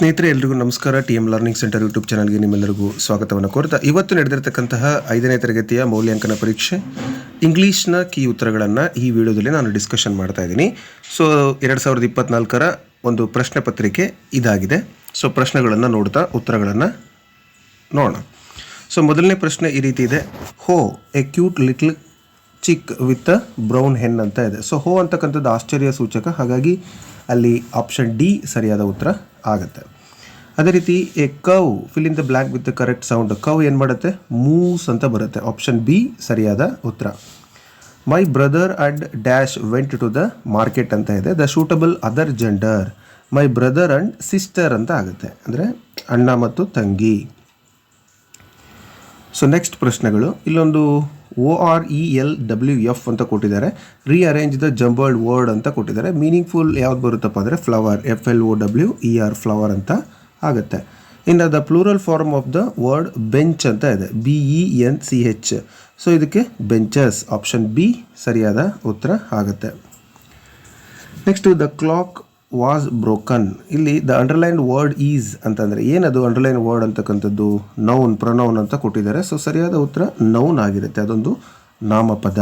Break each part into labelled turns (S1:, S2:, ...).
S1: ಸ್ನೇಹಿತರೆ, ಎಲ್ರಿಗೂ ನಮಸ್ಕಾರ. T M learning centre YouTube ಚಾನಲ್ಗೆ ನಿಮ್ಮೆಲ್ಲರಿಗೂ ಸ್ವಾಗತವನ್ನು ಕೋರ್ತಾ ಇವತ್ತು ನಡೆದಿರತಕ್ಕಂತಹ ಐದನೇ ತರಗತಿಯ ಮೌಲ್ಯಾಂಕನ ಪರೀಕ್ಷೆ ಇಂಗ್ಲೀಷ್ನ ಕೀ ಉತ್ತರಗಳನ್ನು ಈ ವಿಡಿಯೋದಲ್ಲಿ ನಾನು ಡಿಸ್ಕಷನ್ ಮಾಡ್ತಾ ಇದ್ದೀನಿ. ಸೊ ಎರಡು ಸಾವಿರದ ಇಪ್ಪತ್ನಾಲ್ಕರ ಒಂದು ಪ್ರಶ್ನೆ ಪತ್ರಿಕೆ ಇದಾಗಿದೆ. ಸೊ ಪ್ರಶ್ನೆಗಳನ್ನು ನೋಡ್ತಾ ಉತ್ತರಗಳನ್ನು ನೋಡೋಣ. ಸೊ ಮೊದಲನೇ ಪ್ರಶ್ನೆ ಈ ರೀತಿ ಇದೆ. ಹೋ a cute little chick with brown hen ಅಂತ ಇದೆ. ಸೊ ಹೋ ಅಂತಕ್ಕಂಥದ್ದು ಆಶ್ಚರ್ಯ ಸೂಚಕ. ಹಾಗಾಗಿ ಅಲ್ಲಿ ಆಪ್ಷನ್ ಡಿ ಸರಿಯಾದ ಉತ್ತರ ಆಗುತ್ತೆ. ಅದೇ ರೀತಿ a cow fill in the blank with the correct sound cow ಏನು ಮಾಡುತ್ತೆ? ಮೂಸ್ ಅಂತ ಬರುತ್ತೆ. ಆಪ್ಷನ್ ಬಿ ಸರಿಯಾದ ಉತ್ತರ. My brother and dash went to the market ಅಂತ ಇದೆ. The suitable other gender my brother and sister ಅಂತ ಆಗುತ್ತೆ. ಅಂದರೆ ಅಣ್ಣ ಮತ್ತು ತಂಗಿ. ಸೊ ನೆಕ್ಸ್ಟ್ ಪ್ರಶ್ನೆಗಳು. ಇಲ್ಲೊಂದು O R E L W F ಅಂತ ಕೊಟ್ಟಿದ್ದಾರೆ. ರೀಅರೇಂಜ್ ದ ಜಂಬರ್ಡ್ ವರ್ಡ್ ಅಂತ ಕೊಟ್ಟಿದ್ದಾರೆ. ಮೀನಿಂಗ್ಫುಲ್ ಯಾವ್ದು ಬರುತ್ತಪ್ಪ ಅಂದರೆ flower F L O W E R flower ಅಂತ ಆಗುತ್ತೆ. ಇನ್ನು the plural form of the word bench ಅಂತ ಇದೆ. B E N C H so ಇದಕ್ಕೆ ಬೆಂಚಸ್ ಆಪ್ಷನ್ ಬಿ ಸರಿಯಾದ ಉತ್ತರ ಆಗುತ್ತೆ. Next the clock was broken ಇಲ್ಲಿ ದ ಅಂಡರ್ಲೈನ್ ವರ್ಡ್ ಈಸ್ ಅಂತಂದರೆ ಏನದು ಅಂಡರ್ಲೈನ್ ವರ್ಡ್ ಅಂತಕ್ಕಂಥದ್ದು? ನೌನ್ ಪ್ರನೌನ್ ಅಂತ ಕೊಟ್ಟಿದ್ದಾರೆ. ಸೊ ಸರಿಯಾದ ಉತ್ತರ ನೌನ್ ಆಗಿರುತ್ತೆ. ಅದೊಂದು ನಾಮಪದ.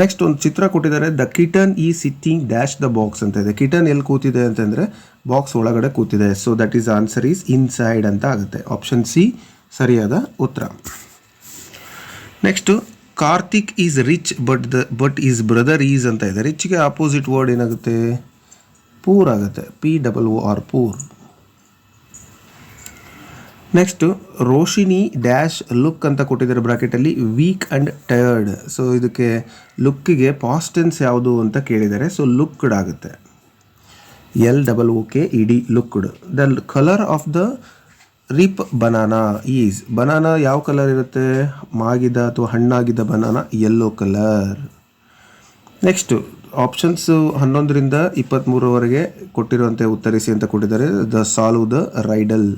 S1: ನೆಕ್ಸ್ಟ್ ಒಂದು ಚಿತ್ರ ಕೊಟ್ಟಿದ್ದಾರೆ. ದ ಕಿಟನ್ ಈ ಸಿಟ್ಟಿಂಗ್ ಡ್ಯಾಶ್ ದ ಬಾಕ್ಸ್ ಅಂತ ಇದೆ. ಕಿಟನ್ ಎಲ್ಲಿ ಕೂತಿದೆ ಅಂತಂದರೆ ಬಾಕ್ಸ್ ಒಳಗಡೆ ಕೂತಿದೆ. So that is answer is inside ಅಂತ ಆಗುತ್ತೆ. ಆಪ್ಷನ್ ಸಿ ಸರಿಯಾದ ಉತ್ತರ. Next Karthik is rich but the but is brother is ಅಂತ ಇದೆ. ರಿಚ್ಗೆ ಆಪೋಸಿಟ್ ವರ್ಡ್ ಏನಾಗುತ್ತೆ? ಪೂರ್ ಆಗುತ್ತೆ. P double O R poor. Next Roshini dash look ಅಂತ ಕೊಟ್ಟಿದ್ದಾರೆ ಬ್ರಾಕೆಟಲ್ಲಿ ವೀಕ್ ಆ್ಯಂಡ್ ಟಯರ್ಡ್ ಸೊ ಇದಕ್ಕೆ ಲುಕ್ಕಿಗೆ ಪಾಸ್ಟೆನ್ಸ್ ಯಾವುದು ಅಂತ ಕೇಳಿದ್ದಾರೆ. ಸೊ ಲುಕ್ಡ್ ಆಗುತ್ತೆ. L double O K E D looked the colour of the ripe banana is banana ಯಾವ ಕಲರ್ ಇರುತ್ತೆ? ಮಾಗಿದ ಅಥವಾ ಹಣ್ಣಾಗಿದ್ದ banana yellow colour next options ಹನ್ನೊಂದರಿಂದ ಇಪ್ಪತ್ತ್ಮೂರವರೆಗೆ ಕೊಟ್ಟಿರುವಂತೆ ಉತ್ತರಿಸಿ ಅಂತ ಕೊಟ್ಟಿದ್ದಾರೆ. ದ ಸಾಲು the riddle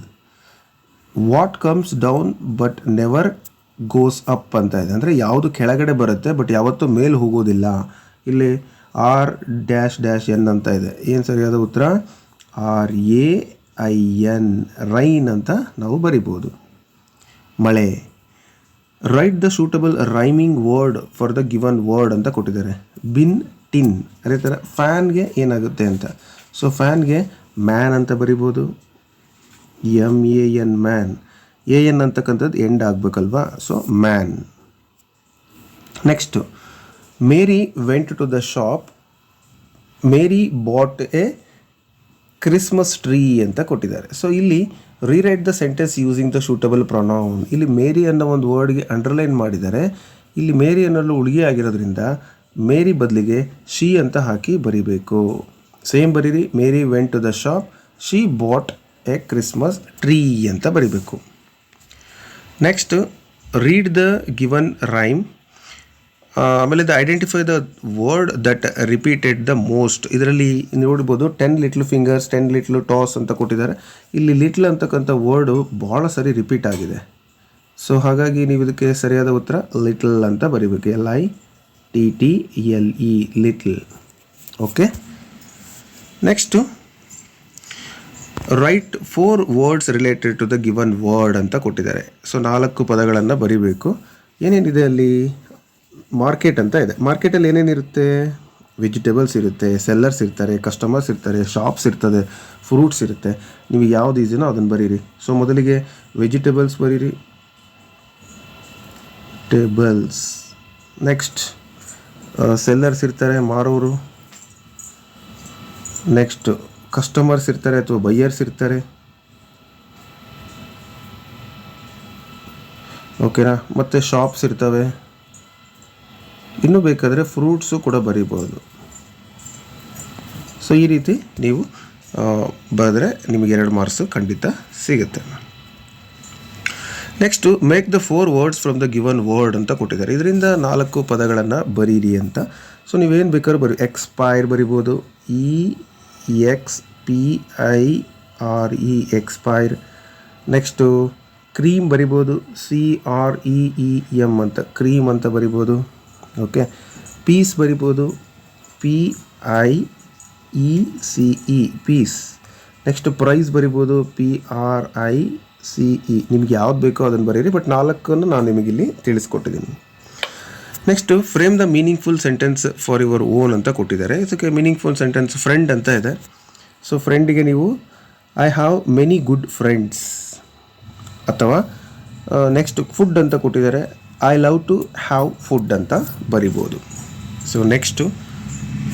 S1: what comes down but never goes up ಅಂತ ಇದೆ. ಅಂದರೆ ಯಾವುದು ಕೆಳಗಡೆ ಬರುತ್ತೆ ಬಟ್ ಯಾವತ್ತೂ ಮೇಲೆ ಹೋಗೋದಿಲ್ಲ. ಇಲ್ಲಿ ಆರ್ ಡ್ಯಾಶ್ ಡ್ಯಾಶ್ ಎನ್ ಅಂತ ಇದೆ. ಏನು ಸರಿಯಾದ ಉತ್ತರ? R A I N rain ಅಂತ ನಾವು ಬರಿಬೋದು. ಮಳೆ. Write the suitable rhyming word for the given word ಅಂತ ಕೊಟ್ಟಿದ್ದಾರೆ. ಬಿನ್ ಟಿನ್, ಅದೇ ಥರ ಫ್ಯಾನ್ಗೆ ಏನಾಗುತ್ತೆ ಅಂತ. ಸೊ ಫ್ಯಾನ್ಗೆ ಮ್ಯಾನ್ ಅಂತ ಬರಿಬೋದು. M A, N, man. A, N ಅಂತಕ್ಕಂಥದ್ದು end ಆಗಬೇಕಲ್ವಾ? So man. Next Mary went to the shop. Mary bought a Christmas tree ಅಂತ ಕೊಟ್ಟಿದ್ದಾರೆ. ಸೊ ಇಲ್ಲಿ rewrite the sentence using the suitable pronoun. ಇಲ್ಲಿ ಮೇರಿ ಅನ್ನೋ ಒಂದು ವರ್ಡ್ಗೆ underline ಮಾಡಿದ್ದಾರೆ. ಇಲ್ಲಿ ಮೇರಿ ಅನ್ನೋಲ್ಲೂ ಉಳಿಗೆ ಆಗಿರೋದ್ರಿಂದ ಮೇರಿ ಬದಲಿಗೆ ಶಿ ಅಂತ ಹಾಕಿ ಬರಿಬೇಕು. ಸೇಮ್ ಬರೀರಿ, Mary went to the shop she bought a Christmas tree ಅಂತ ಬರಿಬೇಕು. Next read the given rhyme ಆಮೇಲೆ the identify the word that repeated the most ಇದರಲ್ಲಿ ನೋಡ್ಬೋದು ten little fingers ten little toes ಅಂತ ಕೊಟ್ಟಿದ್ದಾರೆ. ಇಲ್ಲಿ ಲಿಟ್ಲ್ ಅಂತಕ್ಕಂಥ ವರ್ಡು ಭಾಳ ಸರಿ ರಿಪೀಟ್ ಆಗಿದೆ. ಸೊ ಹಾಗಾಗಿ ನೀವು ಇದಕ್ಕೆ ಸರಿಯಾದ ಉತ್ತರ ಲಿಟ್ಲ್ ಅಂತ ಬರಿಬೇಕು. L I T T L E little okay next write four words related to the given word ಅಂತ ಕೊಟ್ಟಿದ್ದಾರೆ. ಸೊ ನಾಲ್ಕು ಪದಗಳನ್ನು ಬರಿಬೇಕು. ಏನೇನಿದೆ ಅಲ್ಲಿ? ಮಾರ್ಕೆಟ್ ಅಂತ ಇದೆ. ಮಾರ್ಕೆಟಲ್ಲಿ ಏನೇನಿರುತ್ತೆ? ವೆಜಿಟೇಬಲ್ಸ್ ಇರುತ್ತೆ ಸೆಲ್ಲರ್ಸ್ ಇರ್ತಾರೆ ಕಸ್ಟಮರ್ಸ್ ಇರ್ತಾರೆ ಶಾಪ್ಸ್ ಇರ್ತದೆ ಫ್ರೂಟ್ಸ್ ಇರುತ್ತೆ. ನಿಮಗೆ ಯಾವ್ದು ಈಸಿನೋ ಅದನ್ನು ಬರೀರಿ. ಸೊ ಮೊದಲಿಗೆ ವೆಜಿಟೇಬಲ್ಸ್ ಬರೀರಿ. ಟೇಬಲ್ಸ್ ನೆಕ್ಸ್ಟ್ ಸೆಲ್ಲರ್ಸ್ ಇರ್ತಾರೆ, ಮಾರೋರು. ನೆಕ್ಸ್ಟ್ ಕಸ್ಟಮರ್ಸ್ ಇರ್ತಾರೆ ಅಥವಾ ಬೈಯರ್ಸ್ ಇರ್ತಾರೆ. ಓಕೆನಾ ಮತ್ತು ಶಾಪ್ಸ್ ಇರ್ತವೆ. ಇನ್ನೂ ಬೇಕಾದರೆ ಫ್ರೂಟ್ಸು ಕೂಡ ಬರೀಬೋದು ಸೊ ಈ ರೀತಿ ನೀವು ಬರೆದ್ರೆ ನಿಮಗೆ ಎರಡು ಮಾರ್ಕ್ಸು ಖಂಡಿತ ಸಿಗುತ್ತೆ. Next make the four words from the given word ಅಂತ ಕೊಟ್ಟಿದ್ದಾರೆ. ಇದರಿಂದ ನಾಲ್ಕು ಪದಗಳನ್ನು ಬರೀರಿ ಅಂತ. ಸೊ ನೀವೇನು ಬೇಕಾದ್ರೂ ಬರಿ ಎಕ್ಸ್ಪೈರ್ ಬರಿಬೋದು. E X P I R E expire next cream ಬರಿಬೋದು. C R E E M ಅಂತ. ಕ್ರೀಮ್ ಅಂತ ಬರಿಬೋದು. ಓಕೆ ಪೀಸ್ ಬರಿಬೋದು. P I E C E piece next price ಬರಿಬೋದು. P R I C E ನಿಮ್ಗೆ ಯಾವ್ದು ಬೇಕೋ ಅದನ್ನು ಬರೀರಿ ಬಟ್ ನಾಲ್ಕನ್ನು ನಾನು ನಿಮಗಿಲ್ಲಿ ತಿಳಿಸ್ಕೊಟ್ಟಿದ್ದೀನಿ. Next frame the meaningful sentence for your own ಅಂತ ಕೊಟ್ಟಿದ್ದಾರೆ. ಇದಕ್ಕೆ ಮೀನಿಂಗ್ಫುಲ್ ಸೆಂಟೆನ್ಸ್ ಫ್ರೆಂಡ್ ಅಂತ ಇದೆ. ಸೊ ಫ್ರೆಂಡಿಗೆ ನೀವು I have many good friends ಅಥವಾ ನೆಕ್ಸ್ಟ್ ಫುಡ್ ಅಂತ ಕೊಟ್ಟಿದ್ದಾರೆ. I love to have food ಅಂತ ಬರಿಬೋದು. ಸೊ ನೆಕ್ಸ್ಟು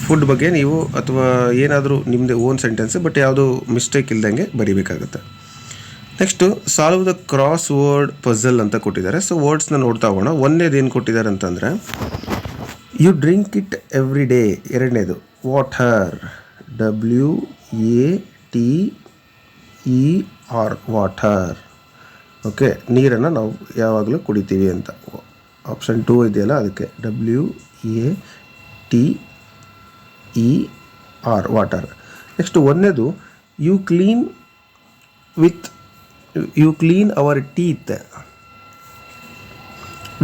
S1: ಫುಡ್ ಬಗ್ಗೆ ನೀವು, ಅಥವಾ ಏನಾದರೂ ನಿಮ್ಮದೇ ಓನ್ ಸೆಂಟೆನ್ಸ್ ಬಟ್ ಯಾವುದೋ ಮಿಸ್ಟೇಕ್ ಇಲ್ದಂಗೆ ಬರಿಬೇಕಾಗುತ್ತೆ. Next solve the crossword puzzle ಅಂತ ಕೊಟ್ಟಿದ್ದಾರೆ. ಸೊ ವರ್ಡ್ಸ್ನ ನೋಡ್ತಾ ಹೋಗೋಣ. ಒಂದೇದು ಏನು ಕೊಟ್ಟಿದ್ದಾರೆ ಅಂತಂದರೆ you drink it every day ಎರಡನೇದು water W A T E R water okay ನೀರನ್ನು ನಾವು ಯಾವಾಗಲೂ ಕುಡಿತೀವಿ ಅಂತ. ಆಪ್ಷನ್ ಟೂ ಇದೆಯಲ್ಲ, ಅದಕ್ಕೆ W A T E R water next ಒಂದನೇದು you clean with you clean our teeth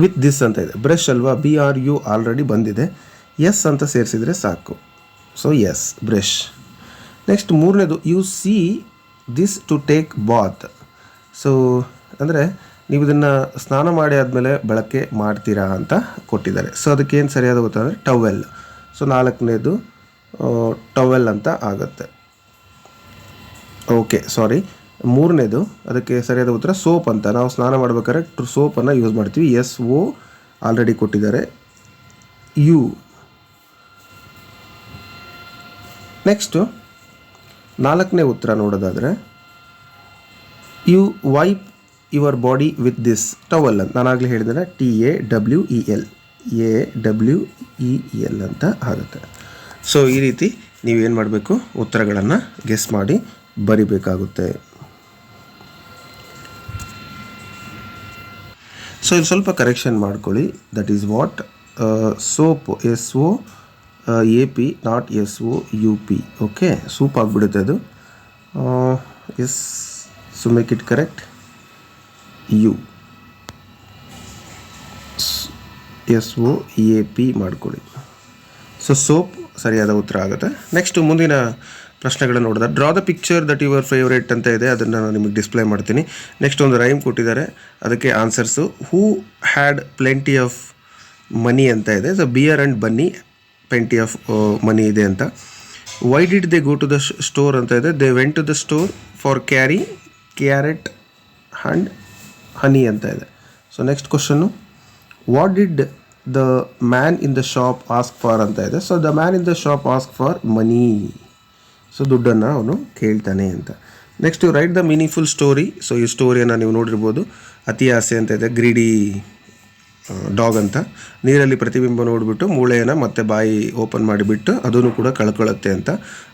S1: with this ಅಂತ ಇದೆ. ಬ್ರಷ್ ಅಲ್ವಾ? ಬಿ ಆರ್ ಯು ಆಲ್ರೆಡಿ ಬಂದಿದೆ. ಎಸ್ ಅಂತ ಸೇರಿಸಿದರೆ ಸಾಕು. ಸೊ ಎಸ್ ಬ್ರಷ್ ನೆಕ್ಸ್ಟ್ ಮೂರನೇದು you see this to take bath so ಅಂದರೆ ನೀವು ಇದನ್ನು ಸ್ನಾನ ಮಾಡಿ ಆದಮೇಲೆ ಬಳಕೆ ಮಾಡ್ತೀರಾ ಅಂತ ಕೊಟ್ಟಿದ್ದಾರೆ. ಸೊ ಅದಕ್ಕೇನು ಸರಿಯಾದ ಗೊತ್ತಂದರೆ ಟವೆಲ್ ಸೊ ನಾಲ್ಕನೇದು ಟವೆಲ್ ಅಂತ ಆಗುತ್ತೆ. ಓಕೆ ಸಾರಿ ಮೂರನೇದು, ಅದಕ್ಕೆ ಸರಿಯಾದ ಉತ್ತರ ಸೋಪ್ ಅಂತ. ನಾವು ಸ್ನಾನ ಮಾಡ್ಬೇಕಾದ್ರೆ ಸೋಪನ್ನು ಯೂಸ್ ಮಾಡ್ತೀವಿ. ಎಸ್, ಓ, ಆಲ್ರೆಡಿ ಕೊಟ್ಟಿದ್ದಾರೆ. ಯು. ನೆಕ್ಸ್ಟು, ನಾಲ್ಕನೇ ಉತ್ತರ ನೋಡೋದಾದರೆ, you wipe your body with this towel ಅಂತ. ನಾನಾಗಲೇ ಹೇಳಿದರೆ T A W E L, A W E L ಅಂತ ಆಗುತ್ತೆ. ಸೊ ಈ ರೀತಿ ನೀವೇನು ಮಾಡಬೇಕು? ಉತ್ತರಗಳನ್ನು ಗೆಸ್ ಮಾಡಿ ಬರಿಬೇಕಾಗುತ್ತೆ. ಸೊ ಇಲ್ಲಿ ಸ್ವಲ್ಪ ಕರೆಕ್ಷನ್ ಮಾಡ್ಕೊಳ್ಳಿ. That is what soap S O A P not S O U P okay soup ಆಗಿಬಿಡುತ್ತೆ ಅದು. S so make it correct you S O A P ಮಾಡ್ಕೊಳ್ಳಿ. ಸೊ ಸೋಪ್ ಸರಿಯಾದ ಉತ್ತರ ಆಗುತ್ತೆ. ನೆಕ್ಸ್ಟು ಮುಂದಿನ ಪ್ರಶ್ನೆಗಳನ್ನು ನೋಡಿದ. Draw the picture that your favourite ಅಂತ ಇದೆ, ಅದನ್ನು ನಾನು ನಿಮಗೆ ಡಿಸ್ಪ್ಲೇ ಮಾಡ್ತೀನಿ. ನೆಕ್ಸ್ಟ್ ಒಂದು ರೈಮ್ ಕೊಟ್ಟಿದ್ದಾರೆ. ಅದಕ್ಕೆ answers who had plenty of money ಅಂತ ಇದೆ. So bear and bunny plenty of money ಇದೆ ಅಂತ. Why did they go to the store ಅಂತ ಇದೆ. They went to the store for carry carrot and honey ಅಂತ ಇದೆ. So next question what did the man in the shop ask for ಅಂತ ಇದೆ. So the man in the shop ask for money so ದುಡ್ಡನ್ನು ಅವನು ಕೇಳ್ತಾನೆ ಅಂತ. Next write the meaningful story so ಈ ಸ್ಟೋರಿಯನ್ನು ನೀವು ನೋಡಿರ್ಬೋದು. ಅತಿ ಆಸೆ ಅಂತ ಇದೆ ಗ್ರೀಡಿ ಡಾಗ್ ಅಂತ. ನೀರಲ್ಲಿ ಪ್ರತಿಬಿಂಬ ನೋಡಿಬಿಟ್ಟು ಮೂಳೆಯನ್ನು ಮತ್ತೆ ಬಾಯಿ ಓಪನ್ ಮಾಡಿಬಿಟ್ಟು ಅದನ್ನು ಕೂಡ ಕಳ್ಕೊಳ್ಳುತ್ತೆ ಅಂತ.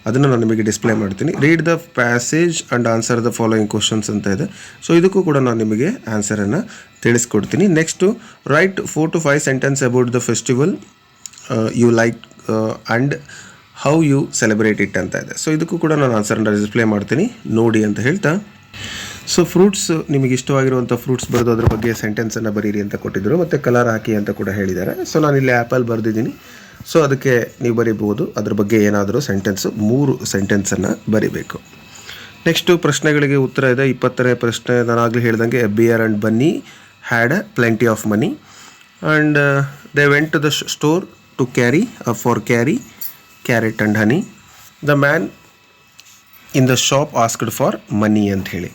S1: ಅದನ್ನು ನಾನು ನಿಮಗೆ ಡಿಸ್ಪ್ಲೇ ಮಾಡ್ತೀನಿ. Read the passage and answer the following questions ಅಂತ ಇದೆ. ಸೊ ಇದಕ್ಕೂ ಕೂಡ ನಾನು ನಿಮಗೆ ಆನ್ಸರನ್ನು ತಿಳಿಸ್ಕೊಡ್ತೀನಿ. Next write four to five sentences about the festival you like and how you celebrate it ಅಂತ ಇದೆ. ಸೊ ಇದಕ್ಕೂ ಕೂಡ ನಾನು ಆನ್ಸರನ್ನು ಡಿಸ್ಪ್ಲೇ ಮಾಡ್ತೀನಿ. ನೋಡಿ ಅಂತ ಹೇಳ್ತಾ. ಸೊ ಫ್ರೂಟ್ಸ್ ನಿಮಗೆ ಇಷ್ಟವಾಗಿರುವಂಥ ಫ್ರೂಟ್ಸ್ ಬರೆದು ಅದ್ರ ಬಗ್ಗೆ ಸೆಂಟೆನ್ಸನ್ನು ಬರೀರಿ ಅಂತ ಕೊಟ್ಟಿದ್ದರು ಮತ್ತು ಕಲರ್ ಹಾಕಿ ಅಂತ ಕೂಡ ಹೇಳಿದ್ದಾರೆ. ಸೊ ನಾನು ಇಲ್ಲಿ ಆ್ಯಪಲ್ ಬರೆದಿದ್ದೀನಿ. ಸೊ ಅದಕ್ಕೆ ನೀವು ಬರೀಬೋದು ಅದ್ರ ಬಗ್ಗೆ ಏನಾದರೂ ಸೆಂಟೆನ್ಸು ಮೂರು ಸೆಂಟೆನ್ಸನ್ನು ಬರಿಬೇಕು. ನೆಕ್ಸ್ಟು ಪ್ರಶ್ನೆಗಳಿಗೆ ಉತ್ತರ ಇದೆ. ಇಪ್ಪತ್ತನೇ ಪ್ರಶ್ನೆ, ನಾನು ನಾನಾಗಲೇ ಹೇಳ್ದಂಗೆ bear and bunny had a plenty of money and they went to the store to carry for carry carrot and honey the man in the shop asked for money ಅಂತ ಹೇಳಿ.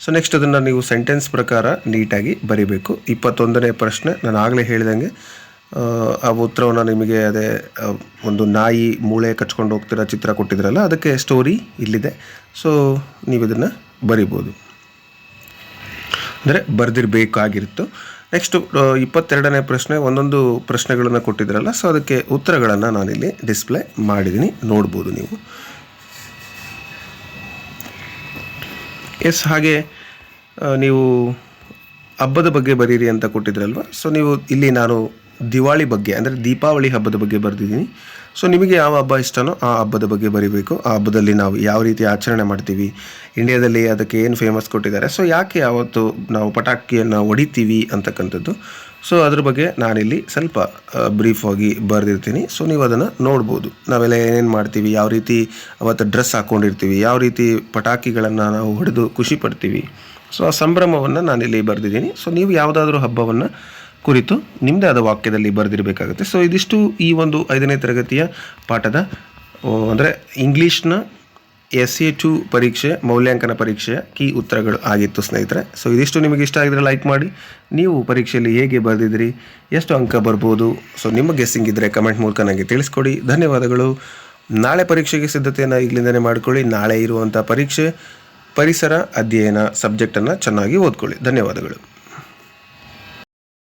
S1: ಸೊ ನೆಕ್ಸ್ಟ್ ಅದನ್ನು ನೀವು sentence ಪ್ರಕಾರ ನೀಟಾಗಿ ಬರಿಬೇಕು. ಇಪ್ಪತ್ತೊಂದನೇ ಪ್ರಶ್ನೆ ನಾನು ಆಗಲೇ ಹೇಳಿದಂಗೆ ಆ, ಉತ್ತರವನ್ನು ನಿಮಗೆ ಅದೇ ಒಂದು ನಾಯಿ ಮೂಳೆ ಕಚ್ಕೊಂಡು ಹೋಗ್ತಿರೋ ಚಿತ್ರ ಕೊಟ್ಟಿದ್ರಲ್ಲ ಅದಕ್ಕೆ ಸ್ಟೋರಿ ಇಲ್ಲಿದೆ. ಸೊ ನೀವು ಇದನ್ನು ಬರಿಬೋದು. ಅಂದರೆ ಬರೆದಿರಬೇಕಾಗಿತ್ತು ನೆಕ್ಸ್ಟು ಇಪ್ಪತ್ತೆರಡನೇ ಪ್ರಶ್ನೆ, ಒಂದೊಂದು ಪ್ರಶ್ನೆಗಳನ್ನು ಕೊಟ್ಟಿದ್ರಲ್ಲ ಸೊ ಅದಕ್ಕೆ ಉತ್ತರಗಳನ್ನು ನಾನಿಲ್ಲಿ ಡಿಸ್ಪ್ಲೇ ಮಾಡಿದ್ದೀನಿ ನೋಡ್ಬೋದು ನೀವು. ಎಸ್ ಹಾಗೆ ನೀವು ಹಬ್ಬದ ಬಗ್ಗೆ ಬರೀರಿ ಅಂತ ಕೊಟ್ಟಿದ್ರಲ್ವ? ಸೊ ನೀವು ಇಲ್ಲಿ ನಾನು ದಿವಾಳಿ ಬಗ್ಗೆ, ಅಂದರೆ ದೀಪಾವಳಿ ಹಬ್ಬದ ಬಗ್ಗೆ ಬರೆದಿದ್ದೀನಿ. ಸೊ ನಿಮಗೆ ಯಾವ ಹಬ್ಬ ಇಷ್ಟನೋ ಆ ಹಬ್ಬದ ಬಗ್ಗೆ ಬರೀಬೇಕು. ಆ ಹಬ್ಬದಲ್ಲಿ ನಾವು ಯಾವ ರೀತಿ ಆಚರಣೆ ಮಾಡ್ತೀವಿ, ಇಂಡಿಯಾದಲ್ಲಿ ಅದಕ್ಕೆ ಏನು ಫೇಮಸ್ ಕೊಟ್ಟಿದ್ದಾರೆ. ಸೊ ಯಾಕೆ ಯಾವತ್ತು ನಾವು ಪಟಾಕಿಯನ್ನು ಹೊಡಿತೀವಿ ಅಂತಕ್ಕಂಥದ್ದು. ಸೊ ಅದ್ರ ಬಗ್ಗೆ ನಾನಿಲ್ಲಿ ಸ್ವಲ್ಪ ಬ್ರೀಫಾಗಿ ಬರೆದಿರ್ತೀನಿ. ಸೊ ನೀವು ಅದನ್ನು ನೋಡ್ಬೋದು. ನಾವೆಲ್ಲ ಏನೇನು ಮಾಡ್ತೀವಿ, ಯಾವ ರೀತಿ ಅವತ್ತು ಡ್ರೆಸ್ ಹಾಕ್ಕೊಂಡಿರ್ತೀವಿ ಯಾವ ರೀತಿ ಪಟಾಕಿಗಳನ್ನು ನಾವು ಹೊಡೆದು ಖುಷಿ ಪಡ್ತೀವಿ. ಸೊ ಆ ಸಂಭ್ರಮವನ್ನು ನಾನಿಲ್ಲಿ ಬರೆದಿದ್ದೀನಿ. ಸೊ ನೀವು ಯಾವುದಾದ್ರೂ ಹಬ್ಬವನ್ನು ಕುರಿತು ನಿಮ್ಮದೇ ಆದ ವಾಕ್ಯದಲ್ಲಿ ಬರೆದಿರಬೇಕಾಗುತ್ತೆ. ಸೊ ಇದಿಷ್ಟು ಈ ಒಂದು ಐದನೇ ತರಗತಿಯ ಪಾಠದ ಅಂದರೆ ಇಂಗ್ಲೀಷ್ನ ಎಸ್ ಎ ಟು ಪರೀಕ್ಷೆ, ಮೌಲ್ಯಾಂಕನ ಪರೀಕ್ಷೆಯ ಕೀ ಉತ್ತರಗಳು ಆಗಿತ್ತು ಸ್ನೇಹಿತರೆ. ಸೊ ಇದಿಷ್ಟು ನಿಮಗೆ ಇಷ್ಟ ಆಗಿದ್ರೆ ಲೈಕ್ ಮಾಡಿ. ನೀವು ಪರೀಕ್ಷೆಯಲ್ಲಿ ಹೇಗೆ ಬರೆದಿದ್ರಿ ಎಷ್ಟು ಅಂಕ ಬರ್ಬೋದು ಸೊ ನಿಮ್ಮ ಗೆಸ್ಸಿಂಗ್ ಇದ್ದರೆ ಕಮೆಂಟ್ ಮೂಲಕ ನನಗೆ ತಿಳಿಸ್ಕೊಡಿ. ಧನ್ಯವಾದಗಳು. ನಾಳೆ ಪರೀಕ್ಷೆಗೆ ಸಿದ್ಧತೆಯನ್ನು ಈಗಲಿಂದನೇ ಮಾಡ್ಕೊಳ್ಳಿ. ನಾಳೆ ಇರುವಂಥ ಪರೀಕ್ಷೆ, ಪರಿಸರ ಅಧ್ಯಯನ ಸಬ್ಜೆಕ್ಟನ್ನು ಚೆನ್ನಾಗಿ ಓದ್ಕೊಳ್ಳಿ. ಧನ್ಯವಾದಗಳು.